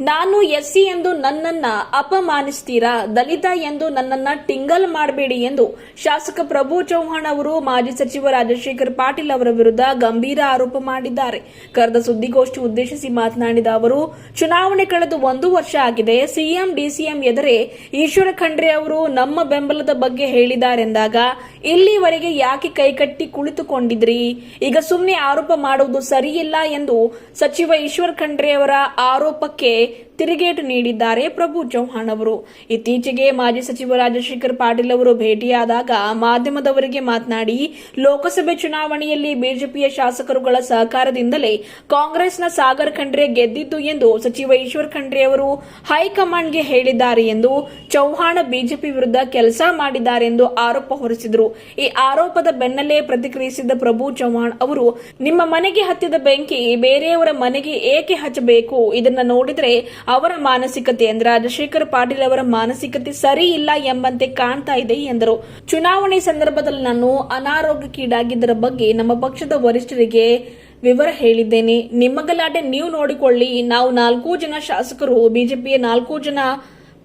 ನಾನು ಎಸ್ಸಿ ಎಂದು ನನ್ನನ್ನ ಅಪಮಾನಿಸ್ತೀರಾ? ದಲಿತ ಎಂದು ನನ್ನನ್ನ ಟಿಂಗಲ್ ಮಾಡಬೇಡಿ ಎಂದು ಶಾಸಕ ಪ್ರಭು ಚೌಹಾಣ್ ಅವರು ಮಾಜಿ ಸಚಿವ ರಾಜಶೇಖರ್ ಪಾಟೀಲ್ ಅವರ ವಿರುದ್ಧ ಗಂಭೀರ ಆರೋಪ ಮಾಡಿದ್ದಾರೆ. ಕರೆದ ಸುದ್ದಿಗೋಷ್ಠಿ ಉದ್ದೇಶಿಸಿ ಮಾತನಾಡಿದ ಅವರು, ಚುನಾವಣೆ ಕಳೆದು ಒಂದು ವರ್ಷ ಆಗಿದೆ. ಸಿಎಂ, ಡಿಸಿಎಂ ಎದುರೇ ಈಶ್ವರ ಖಂಡ್ರೆ ಅವರು ನಮ್ಮ ಬೆಂಬಲದ ಬಗ್ಗೆ ಹೇಳಿದ್ದಾರೆಂದಾಗ, ಇಲ್ಲಿವರೆಗೆ ಯಾಕೆ ಕೈಕಟ್ಟಿ ಕುಳಿತುಕೊಂಡಿದ್ರಿ? ಈಗ ಸುಮ್ಮನೆ ಆರೋಪ ಮಾಡುವುದು ಸರಿಯಿಲ್ಲ ಎಂದು ಸಚಿವ ಈಶ್ವರ ಖಂಡ್ರೆ ಅವರ ಆರೋಪಕ್ಕೆ saber ತಿರುಗೇಟು ನೀಡಿದ್ದಾರೆ ಪ್ರಭು ಚೌಹಾಣ್ ಅವರು. ಇತ್ತೀಚೆಗೆ ಮಾಜಿ ಸಚಿವ ರಾಜಶೇಖರ್ ಪಾಟೀಲ್ ಅವರು ಭೇಟಿಯಾದಾಗ ಮಾಧ್ಯಮದವರಿಗೆ ಮಾತನಾಡಿ, ಲೋಕಸಭೆ ಚುನಾವಣೆಯಲ್ಲಿ ಬಿಜೆಪಿಯ ಶಾಸಕರುಗಳ ಸಹಕಾರದಿಂದಲೇ ಕಾಂಗ್ರೆಸ್ನ ಸಾಗರ್ ಖಂಡ್ರೆ ಗೆದ್ದಿದ್ದು ಎಂದು ಸಚಿವ ಈಶ್ವರ್ ಖಂಡ್ರೆ ಅವರು ಹೈಕಮಾಂಡ್ಗೆ ಹೇಳಿದ್ದಾರೆ ಎಂದು ಚೌಹಾಣ್ ಬಿಜೆಪಿ ವಿರುದ್ಧ ಕೆಲಸ ಮಾಡಿದ್ದಾರೆ ಎಂದು ಆರೋಪ ಹೊರಿಸಿದರು. ಈ ಆರೋಪದ ಬೆನ್ನಲ್ಲೇ ಪ್ರತಿಕ್ರಿಯಿಸಿದ ಪ್ರಭು ಚೌಹಾಣ್ ಅವರು, ನಿಮ್ಮ ಮನೆಗೆ ಹತ್ತಿದ ಬೆಂಕಿ ಬೇರೆಯವರ ಮನೆಗೆ ಏಕೆ ಹಚ್ಚಬೇಕು? ಇದನ್ನು ನೋಡಿದ್ರೆ ಅವರ ಮಾನಸಿಕತೆ ಅಂದ್ರೆ ರಾಜಶೇಖರ್ ಪಾಟೀಲ್ ಅವರ ಮಾನಸಿಕತೆ ಸರಿ ಇಲ್ಲ ಎಂಬಂತೆ ಕಾಣ್ತಾ ಇದೆ ಎಂದರು. ಚುನಾವಣೆ ಸಂದರ್ಭದಲ್ಲಿ ನಾನು ಅನಾರೋಗ್ಯಕ್ಕೀಡಾಗಿದ್ದರ ಬಗ್ಗೆ ನಮ್ಮ ಪಕ್ಷದ ವರಿಷ್ಠರಿಗೆ ವಿವರ ಹೇಳಿದ್ದೇನೆ. ನಿಮ್ಮ ಗಲಾಟೆ ನೀವು ನೋಡಿಕೊಳ್ಳಿ. ನಾವು ನಾಲ್ಕು ಜನ ಶಾಸಕರು, ಬಿಜೆಪಿಯ ನಾಲ್ಕು ಜನ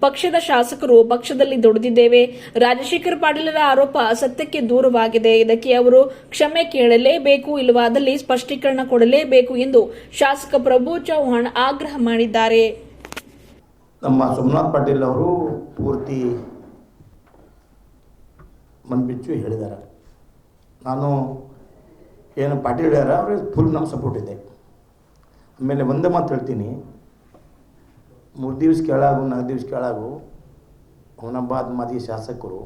ಪಕ್ಷದ ಶಾಸಕರು ಪಕ್ಷದಲ್ಲಿ ದುಡಿದಿದ್ದೇವೆ. ರಾಜಶೇಖರ್ ಪಾಟೀಲರ ಆರೋಪ ಸತ್ಯಕ್ಕೆ ದೂರವಾಗಿದೆ. ಇದಕ್ಕೆ ಅವರು ಕ್ಷಮೆ ಕೇಳಲೇಬೇಕು, ಇಲ್ಲವಾದಲ್ಲಿ ಸ್ಪಷ್ಟೀಕರಣ ಕೊಡಲೇಬೇಕು ಎಂದು ಶಾಸಕ ಪ್ರಭು ಚೌಹಾಣ್ ಆಗ್ರಹ ಮಾಡಿದ್ದಾರೆ. ನಮ್ಮ ಸೋಮನಾಥ್ ಪಾಟೀಲ್ ಅವರು ಪೂರ್ತಿ ಮನ್ಬಿಚ್ಚು ಹೇಳಿದ್ದಾರೆ. ನಾನು ಏನು ಪಾಟೀಲ್ ಹೇಳ್ಯಾರ ಅವ್ರಿಗೆ ಫುಲ್ ನಮ್ಮ ಸಪೋರ್ಟ್ ಇದೆ. ಆಮೇಲೆ ಒಂದೇ ಮಾತು ಹೇಳ್ತೀನಿ. ಮೂರು ದಿವ್ಸ ಕೆಳಗು ನಾಲ್ಕು ದಿವ್ಸ ಕೆಳಗು ಹುಮನಾಬಾದ್ ಮಾಜಿ ಶಾಸಕರು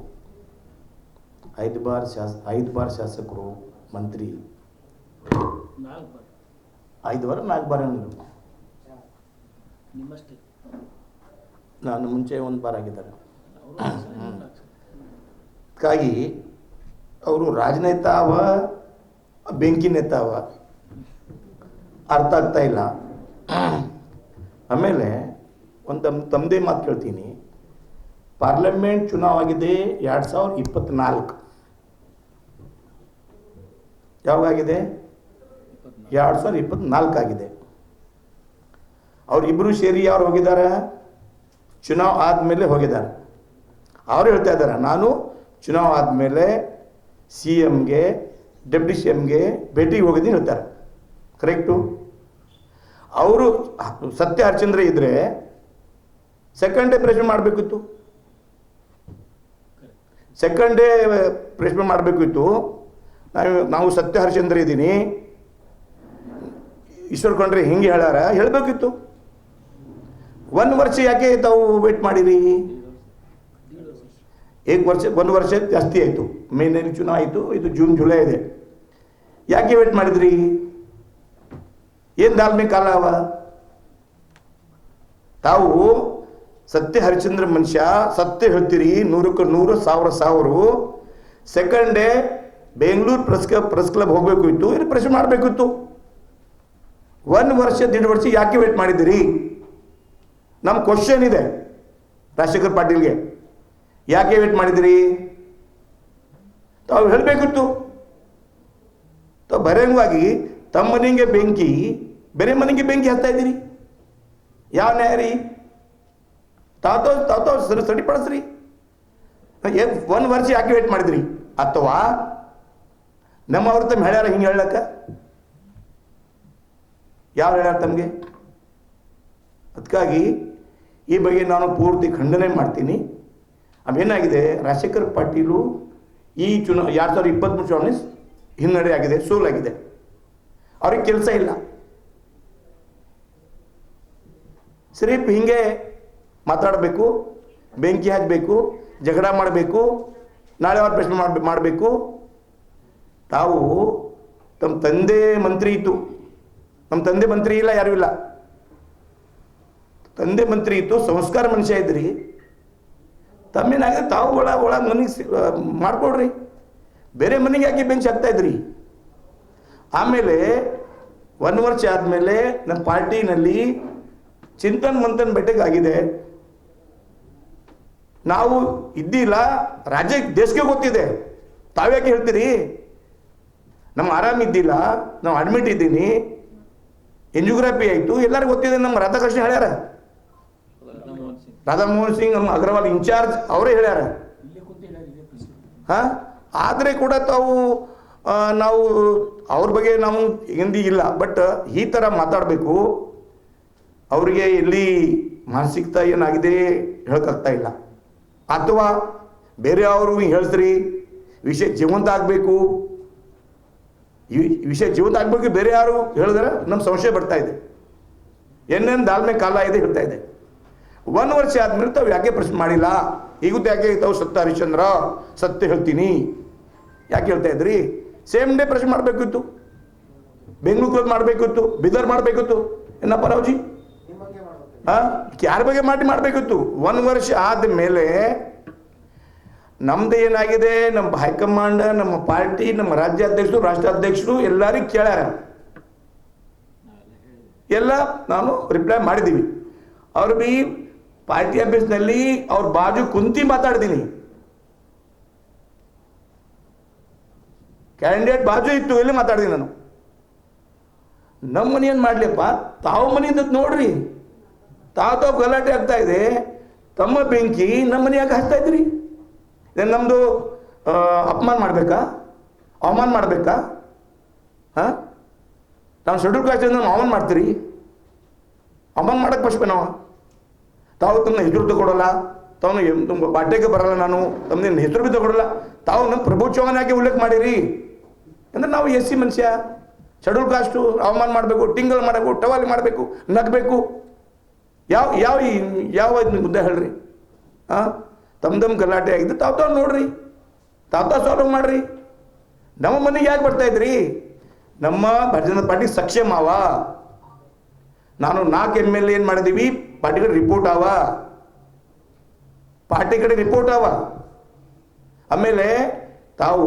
ಐದು ಬಾರ್ ಶಾಸ ಐದು ಬಾರ್ ಶಾಸಕರು ಮಂತ್ರಿ. ಐದು ಬಾರ ನಾಲ್ಕು ಬಾರ ನಾನು ಮುಂಚೆ ಒಂದು ಬಾರ ಆಗಿದ್ದಾರೆ. ಅದಕ್ಕಾಗಿ ಅವರು ರಾಜನೇತ ಅವ ಬೆಂಕಿ ನೇತ ಅವ ಅರ್ಥ ಆಗ್ತಾ ಇಲ್ಲ. ಆಮೇಲೆ ಒಂದು ತಮ್ ತಮ್ಮದೇ ಮಾತು ಕೇಳ್ತೀನಿ. ಪಾರ್ಲಿಮೆಂಟ್ ಚುನಾವ್ ಆಗಿದೆ ಎರಡು ಸಾವಿರದ ಇಪ್ಪತ್ತ್ನಾಲ್ಕು ಯಾವಾಗಿದೆ ಎರಡು ಸಾವಿರದ ಇಪ್ಪತ್ನಾಲ್ಕು ಆಗಿದೆ. ಅವರಿಬ್ಬರು ಸೇರಿ ಯಾರು ಹೋಗಿದ್ದಾರೆ ಚುನಾವ್ ಆದಮೇಲೆ ಹೋಗಿದ್ದಾರೆ. ಅವರು ಹೇಳ್ತಾ ಇದ್ದಾರೆ, ನಾನು ಚುನಾವ್ ಆದಮೇಲೆ ಸಿ ಎಮ್ಗೆ ಡೆಪ್ಟಿ ಸಿ ಎಮ್ಗೆ ಭೇಟಿಗೆ ಹೋಗಿದ್ದೀನಿ ಹೇಳ್ತಾರೆ. ಕರೆಕ್ಟು ಅವರು, ಸತ್ಯ ಹರಿಚಂದ್ರ ಇದ್ದರೆ ಸೆಕೆಂಡ್ ಡೇ ಪ್ರಶ್ನೆ ಮಾಡಬೇಕಿತ್ತು. ಸೆಕೆಂಡ್ ಡೇ ಪ್ರಶ್ನೆ ಮಾಡಬೇಕಿತ್ತು. ನಾವು ನಾವು ಸತ್ಯ ಹರಿಚಂದ್ರ ಇದ್ದೀನಿ. ಈಶ್ವರ್ ಕೊಂಡ್ರೆ ಹಿಂಗೆ ಹೇಳ್ಯಾರ, ಹೇಳಬೇಕಿತ್ತು. ಒಂದು ವರ್ಷ ಯಾಕೆ ತಾವು ವೇಟ್ ಮಾಡಿರಿ? ಏಕ್ ವರ್ಷ, ಒಂದು ವರ್ಷ ಜಾಸ್ತಿ ಆಯಿತು. ಮೇನಲ್ಲಿ ಚುನಾವ್ ಆಯಿತು, ಇದು ಜೂನ್, ಜುಲೈ ಇದೆ. ಯಾಕೆ ವೇಟ್ ಮಾಡಿದ್ರಿ? ಏನು ದಾಲ್ಮೆ ಕಾಲ ಅವ? ತಾವು ಸತ್ಯ ಹರಿಚಂದ್ರ ಮನುಷ್ಯ, ಸತ್ಯ ಹೇಳ್ತೀರಿ, ನೂರಕ್ಕೆ ನೂರು, ಸಾವಿರ ಸಾವಿರ. Second day Bengaluru press club press club ಹೋಗಬೇಕು ಇತ್ತು ಇಲ್ಲಿ ಪ್ರೆಸ್ ಮಾಡಬೇಕಿತ್ತು. ಒಂದು ವರ್ಷ ಎರಡು ವರ್ಷ ಯಾಕೆ ವೇಟ್ ಮಾಡಿದ್ದೀರಿ? ನಮ್ಮ ಕ್ವಶನ್ ಇದೆ. ರಾಜಶೇಖರ್ ಪಾಟೀಲ್ಗೆ. ಯಾಕೆ ವೇಟ್ ಮಾಡಿದಿರಿ? ತಾವು ಹೇಳಬೇಕಿತ್ತು. ತಾವು ಬಹಿರಂಗವಾಗಿ ತಮ್ಮ ಮನೆಗೆ ಬೆಂಕಿ, ಬೇರೆ ಮನೆಗೆ ಬೆಂಕಿ ಹಚ್ತಾ ಇದ್ದೀರಿ. ಯಾವ ನ್ಯಾಯ ರೀ ತಾತೋ ತಾತೋ, ಸರಿ ಸರಿಪಡಿಸ್ರಿ ಒಂದು ವರ್ಷ ಯಾಕೆ ವೇಟ್ ಮಾಡಿದ್ರಿ? ಅಥವಾ ನಮ್ಮ ಅವ್ರ ತಮ್ಮ ಹೇಳ್ಯಾರ ಹಿಂಗೆ ಹೇಳಕ್ಕ? ಯಾರು ಹೇಳ್ಯಾರ ತಮಗೆ? ಅದಕ್ಕಾಗಿ ಈ ಬಗ್ಗೆ ನಾನು ಪೂರ್ತಿ ಖಂಡನೆ ಮಾಡ್ತೀನಿ. ಅವೇನಾಗಿದೆ, ರಾಜಶೇಖರ್ ಪಾಟೀಲು ಈ ಚುನಾ, ಎರಡು ಸಾವಿರದ ಇಪ್ಪತ್ತ್ಮೂರು ಚುನಾವಣೆ ಹಿನ್ನಡೆ ಆಗಿದೆ, ಸೋಲಾಗಿದೆ. ಅವ್ರಿಗೆ ಕೆಲಸ ಇಲ್ಲ. ಸರಿ ಹಿಂಗೆ ಮಾತಾಡಬೇಕು, ಬೆಂಕಿ ಹಚ್ಚಬೇಕು ಜಗಳ ಮಾಡಬೇಕು, ನಾಳೆ ಅವ್ರ ಪ್ರಶ್ನೆ ಮಾಡಬೇಕು ಮಾಡಬೇಕು. ತಾವು ತಮ್ಮ ತಂದೆ ಮಂತ್ರಿ ಇತ್ತು. ನಮ್ಮ ತಂದೆ ಮಂತ್ರಿ ಇಲ್ಲ, ಯಾರೂ ಇಲ್ಲ. ತಂದೆ ಮಂತ್ರಿ ಇತ್ತು, ಸಂಸ್ಕಾರ ಮನುಷ್ಯ ಇದ್ರಿ. ತಮ್ಮಿನಾಗ ತಾವು ಒಳ ಒಳ ಮನೆಗೆ ಮಾಡ್ಕೊಡ್ರಿ. ಬೇರೆ ಮನೆಗೆ ಯಾಕೆ ಬೆಂಚ್ ಹಾಕ್ತಾ ಇದ್ರಿ? ಆಮೇಲೆ ಒನ್ ವರ್ಷ ಆದಮೇಲೆ ನಮ್ಮ ಪಾರ್ಟಿನಲ್ಲಿ ಚಿಂತನ್ ಮಂಥನ್ ಬೆಟ್ಟಗಾಗಿದೆ ನಾವು ಇದ್ದಿಲ್ಲ, ರಾಜ್ಯ ದೇಶಕ್ಕೆ ಗೊತ್ತಿದೆ. ತಾವ್ಯಾಕೆ ಹೇಳ್ತೀರಿ? ನಮ್ಮ ಆರಾಮ ಇದ್ದಿಲ್ಲ, ನಾವು ಅಡ್ಮಿಟ್ ಇದ್ದೀನಿ. ಎಂಜಿಯೋಗ್ರಫಿ ಆಯಿತು, ಎಲ್ಲರಿಗೂ ಗೊತ್ತಿದೆ, ನಮ್ಮ ರಾಧಾಕೃಷ್ಣ ಹೇಳ್ಯಾರ. ರಾಧಾಮೋಹನ್ ಸಿಂಗ್ ನಮ್ಮ ಅಗ್ರವಾಲ್ ಇನ್ಚಾರ್ಜ್ ಅವರೇ ಹೇಳ್ಯಾರ. ಹಾ? ಆದರೆ ಕೂಡ ತಾವು ನಾವು ಅವ್ರ ಬಗ್ಗೆ ನಾವು ಹಿಂದಿ ಇಲ್ಲ ಬಟ್ ಈ ಥರ ಮಾತಾಡಬೇಕು ಅವರಿಗೆ ಇಲ್ಲಿ ಮಾನಸಿಕತೆ ಏನಾಗಿದೆ ಹೇಳಕ್ಕಾಗ್ತಾ ಇಲ್ಲ. ಅಥವಾ ಬೇರೆ ಅವರು ಹೇಳ್ಸ್ರಿ ವಿಷಯ ಜೀವಂತ ಆಗಬೇಕು ಈ ವಿಷಯ ಜೀವಂತ ಆಗಬೇಕು ಬೇರೆ ಯಾರು ಹೇಳಿದ್ರೆ ನಮ್ಮ ಸಂಶಯ ಬರ್ತಾ ಇದೆ. ಏನೇನು ದಾಲ್ಮೆ ಕಾಲ ಇದೆ ಹೇಳ್ತಾ ಇದೆ. ಒಂದು ವರ್ಷ ಆದ್ಮೇಲೆ ತಾವು ಯಾಕೆ ಪ್ರಶ್ನೆ ಮಾಡಿಲ್ಲ? ಈಗ ಯಾಕೆ ತಾವು ಸತ್ಯ ಹರಿಶ್ಚಂದ್ರ? ಸತ್ಯ ಹೇಳ್ತೀನಿ. ಯಾಕೆ ಹೇಳ್ತಾ ಇದ್ರಿ? ಸೇಮ್ ಡೇ ಪ್ರಶ್ನೆ ಮಾಡಬೇಕಿತ್ತು. ಬೆಂಗಳೂರು ಮಾಡಬೇಕಿತ್ತು. ಬೀದರ್ ಮಾಡಬೇಕಿತ್ತು. ಏನಪ್ಪ ರಾವ್ಜಿ? ಹಾಂ ಯಾರ ಬಗ್ಗೆ ಮಾಡಿ ಮಾಡಬೇಕಿತ್ತು? ಒಂದು ವರ್ಷ ಆದ ಮೇಲೆ ನಮ್ದು ಏನಾಗಿದೆ? ನಮ್ಮ ಹೈಕಮಾಂಡ್, ನಮ್ಮ ಪಾರ್ಟಿ, ನಮ್ಮ ರಾಜ್ಯಾಧ್ಯಕ್ಷರು, ರಾಷ್ಟ್ರಾಧ್ಯಕ್ಷರು ಎಲ್ಲರಿಗೂ ಕೇಳ್ಯಾರ. ಎಲ್ಲ ನಾನು ರಿಪ್ಲೈ ಮಾಡಿದ್ದೀವಿ ಅವ್ರು ಬಿ ಪಾರ್ಟಿ ಆಫೀಸ್ನಲ್ಲಿ ಅವ್ರ ಬಾಜು ಕುಂತಿ ಮಾತಾಡ್ತೀನಿ. ಕ್ಯಾಂಡಿಡೇಟ್ ಬಾಜು ಇತ್ತು, ಎಲ್ಲಿ ಮಾತಾಡ್ತೀನಿ ನಾನು? ನಮ್ಮ ಮನೆ ಏನು ಮಾಡಲಿಪ್ಪ ತಾವು ಮನೆಯಿಂದ ನೋಡ್ರಿ. ತಾವು ಗಲಾಟೆ ಆಗ್ತಾ ಇದೆ. ತಮ್ಮ ಬೆಂಕಿ ನಮ್ಮ ಮನೆ ಯಾಕೆ ಹಚ್ತಾ ಇದ್ರಿ ಇದೇನು ನಮ್ಮದು ಅಪಮಾನ ಮಾಡಬೇಕಾ? ಅವಮಾನ ಮಾಡಬೇಕಾ? ಹಾಂ? ನಾವು ಶೆಡ್ಯೂಲ್ ಕಾಸ್ಟ್ ನಾವು ಅವಮಾನ ಮಾಡ್ತೀರಿ? ಅವಮಾನ ಮಾಡಕ್ಕೆ ಬಸ್ಬೇ ನಾವು ತಾವು ತಮ್ಮ ಹೆಸರು ತಗೊಡಲ್ಲ ತಾವು ಎಂ- ತುಂಬ ಬಾಟೆಗೆ ಬರಲ್ಲ ನಾನು ತಮ್ಮದೇನು ಹೆಸರು ಬಿ ತಗೊಡಲ್ಲ ತಾವು ನಮ್ಮ ಪ್ರಭು ಚೌಹಾನ್ ಉಲ್ಲೇಖ ಮಾಡಿರಿ. ಅಂದ್ರೆ ನಾವು ಎಸ್ ಸಿ ಮನುಷ್ಯ ಶೆಡ್ಯೂಲ್ ಕಾಸ್ಟು, ಅವಮಾನ ಮಾಡಬೇಕು, ಟಿಂಗಲ್ ಮಾಡಬೇಕು, ಟವಾಲಿ ಮಾಡಬೇಕು, ನಗಬೇಕು. ಯಾವ ಯಾವ ಯಾವ ಮುದ್ದೆ ಹೇಳ್ರಿ? ಹಾಂ ತಮ್ಮ ಗಲಾಟೆ ಆಗಿದ್ದು ತಾವು ತಾವು ನೋಡ್ರಿ, ತಾವು ತಾವು ಸಾಲ್ವ್ ಮಾಡ್ರಿ. ನಮ್ಮ ಮನೆಗೆ ಯಾಕೆ ಬರ್ತಾ ಇದ್ರಿ? ನಮ್ಮ ಭಾರತೀಯ ಜನತಾ ಪಾರ್ಟಿ ಸಕ್ಷಮ ನಾನು ನಾಲ್ಕು ಎಂ ಎಲ್ ಏನು ಮಾಡಿದೀವಿ? ಪಾರ್ಟಿ ಕಡೆ ರಿಪೋರ್ಟ್ ಅವ ಪಾರ್ಟಿ ಕಡೆ ರಿಪೋರ್ಟ್ ಅವ ಆಮೇಲೆ ತಾವು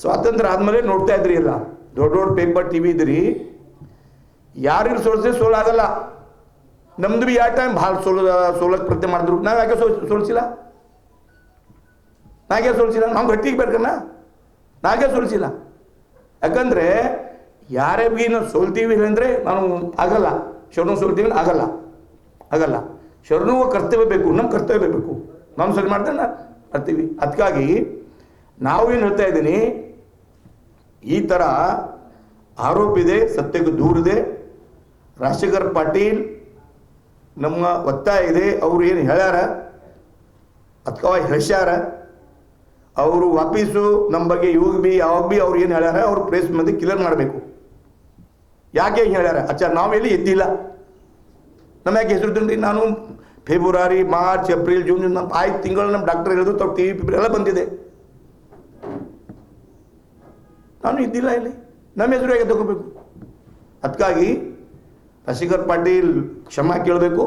ಸ್ವಾತಂತ್ರ್ಯ ಆದಮೇಲೆ ನೋಡ್ತಾ ಇದ್ರಿ ಎಲ್ಲ. ದೊಡ್ಡ ದೊಡ್ಡ ಪೇಪರ್ ಟಿ ವಿ ಇದ್ರಿ. ಯಾರಿಗೆ ಸೋಲಿಸಿ ಸೋಲಾಗಲ್ಲ ನಮ್ದು ಯಾವ ಟೈಮ್ ಭಾಳ ಸೋಲ ಸೋಲಕ್ಕೆ ಪ್ರತಿ ಮಾಡಿದ್ರು. ನಾವು ಯಾಕೆ ಸೋ, ಸೋಲ್ಸಿಲ್ಲ? ನಾಗೆ ಸೋಲ್ಸಿಲ್ಲ? ನಾವು ಗಟ್ಟಿಗೆ ಬೇಕನ್ನ ನಾಗೆ ಸೋಲ್ಸಿಲ್ಲ? ಯಾಕಂದ್ರೆ ಯಾರೇ ಬಿ ಸೋಲ್ತೀವಿ ಅಂದರೆ ನಾನು ಆಗಲ್ಲ. ಶೋಣ ಸೋಲ್ತೀವಿ ಆಗಲ್ಲ. ಆಗಲ್ಲ ಶರಣುವ ಕರ್ತವ್ಯ ಬೇಕು, ನಮ್ಮ ಕರ್ತವ್ಯ ಬೇಕು. ನಾವು ಸರಿ ಮಾಡ್ತೇನೆ ನಾ ಮಾಡ್ತೀವಿ. ಅದಕ್ಕಾಗಿ ನಾವು ಏನು ಹೇಳ್ತಾ ಇದ್ದೀನಿ, ಈ ಥರ ಆರೋಪ ಇದೆ ಸತ್ಯಕ್ಕೆ ದೂರ ಇದೆ. ರಾಜಶೇಖರ್ ಪಾಟೀಲ್ ನಮ್ಮ ಒತ್ತಾಯ ಇದೆ, ಅವರು ಏನು ಹೇಳ್ಯಾರ? ಅಥವಾ ಹೇಳ್ಸ್ಯಾರ. ಅವರು ವಾಪೀಸು ನಮ್ಮ ಬಗ್ಗೆ, ಇವಾಗ ಬಿ, ಯಾವಾಗ ಬಿ ಅವ್ರು ಏನು ಹೇಳ್ಯಾರ, ಅವ್ರು ಪ್ರೇಸ್ ಮಂದಿ ಕ್ಲಿಯರ್ ಮಾಡಬೇಕು. ಯಾಕೆ ಹೇಳ್ಯಾರ? ಹೇಳ್ಯಾರ ನಾವು ಎಲ್ಲಿ ಎದ್ದಿಲ್ಲ. ನಮ್ಮ ಯಾಕೆ ಹೆಸರು ತಿಂದ್ರಿ ನಾನು ಫೆಬ್ರವರಿ ಮಾರ್ಚ್ ಏಪ್ರಿಲ್ ಜೂನ್ ನಮ್ಮ ಐದು ತಿಂಗಳು ನಮ್ಮ ಡಾಕ್ಟರ್ ಹೇಳಿದ್ರು, ತಾವು ಟಿ ವಿ ಎಲ್ಲ ಬಂದಿದೆ. ನಾನು ಇದ್ದಿಲ್ಲ ಇಲ್ಲಿ. ನಮ್ಮ ಹೆಸರು ಹೇಗೆ ತಗೋಬೇಕು? ಅದಕ್ಕಾಗಿ ಶಶಿಕರ್ ಪಾಟೀಲ್ ಕ್ಷಮಾ ಕೇಳಬೇಕು.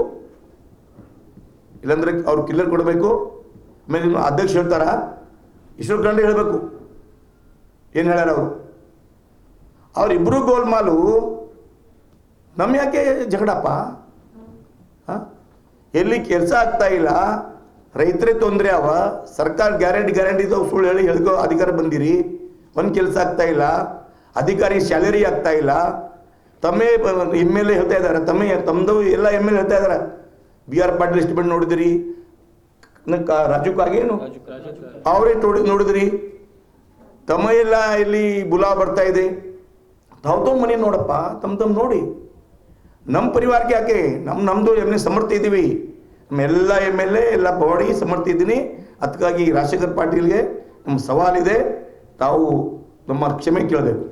ಇಲ್ಲಾಂದ್ರೆ ಅವ್ರು ಕಿಲ್ಲರ್ ಕೊಡಬೇಕು. ಆಮೇಲೆ ಅಧ್ಯಕ್ಷ ಹೇಳ್ತಾರ ಈಶ್ವರ್ ಖಂಡ್ರೆ ಹೇಳಬೇಕು. ಏನು ಹೇಳ್ಯಾರ ಅವರು? ಅವರಿಬ್ಬರು ಗೋಲ್ಮಾಲು ನಮ್ಮ ಯಾಕೆ ಜಗಳಪ್ಪ? ಎಲ್ಲಿ ಕೆಲಸ ಆಗ್ತಾ ಇಲ್ಲ, ರೈತರೇ ತೊಂದರೆ ಅವ, ಸರ್ಕಾರ ಗ್ಯಾರಂಟಿ ಗ್ಯಾರಂಟಿ ಸುಳ್ಳು ಹೇಳಿ ಹೇಳ್ಕೋ ಅಧಿಕಾರ ಬಂದಿರಿ, ಒಂದು ಕೆಲಸ ಆಗ್ತಾ ಇಲ್ಲ, ಅಧಿಕಾರಿ ಸ್ಯಾಲರಿ ಆಗ್ತಾ ಇಲ್ಲ, ತಮ್ಮೇ ಎಂ ಎಲ್ ಎ ಹೇಳ್ತಾ ಇದ್ದಾರೆ, ತಮ್ಮೇ ತಮ್ಮದು ಎಲ್ಲ ಎಂ ಎಲ್ ಹೇಳ್ತಾ ಇದ್ದಾರೆ. ಬಿ ಆರ್ ಪಾಟೀಲ್ ಬಂದು ನೋಡಿದಿರಿ? ರಾಜು ಕಾಗೇನು ಅವರೇ ನೋಡಿ ನೋಡಿದ್ರಿ. ತಮ್ಮ ಎಲ್ಲ ಇಲ್ಲಿ ಬುಲಾ ಬರ್ತಾ ಇದೆ. ತಾವು ತಮ್ಮ ಮನೆ ನೋಡಪ್ಪ ತಮ್ಮ ತಮ್ಮ ನೋಡಿ. ನಮ್ಮ ಪರಿವಾರಕ್ಕೆ ಯಾಕೆ? ನಮ್ಮ ನಮ್ಮದು ಎಂ ಎಲ್ ಸಮರ್ಥ ಇದ್ದೀವಿ ನಮ್ಮ ಎಲ್ಲ ಎಂ ಎಲ್ ಎ ಎಲ್ಲ ಬಾಡಿ ಸಮರ್ಥ ಇದ್ದೀನಿ ಅದಕ್ಕಾಗಿ ರಾಜಶೇಖರ್ ಪಾಟೀಲ್ಗೆ ನಮ್ಮ ಸವಾಲಿದೆ ತಾವು ನಮ್ಮ ಕ್ಷಮೆ ಕೇಳಬೇಕು.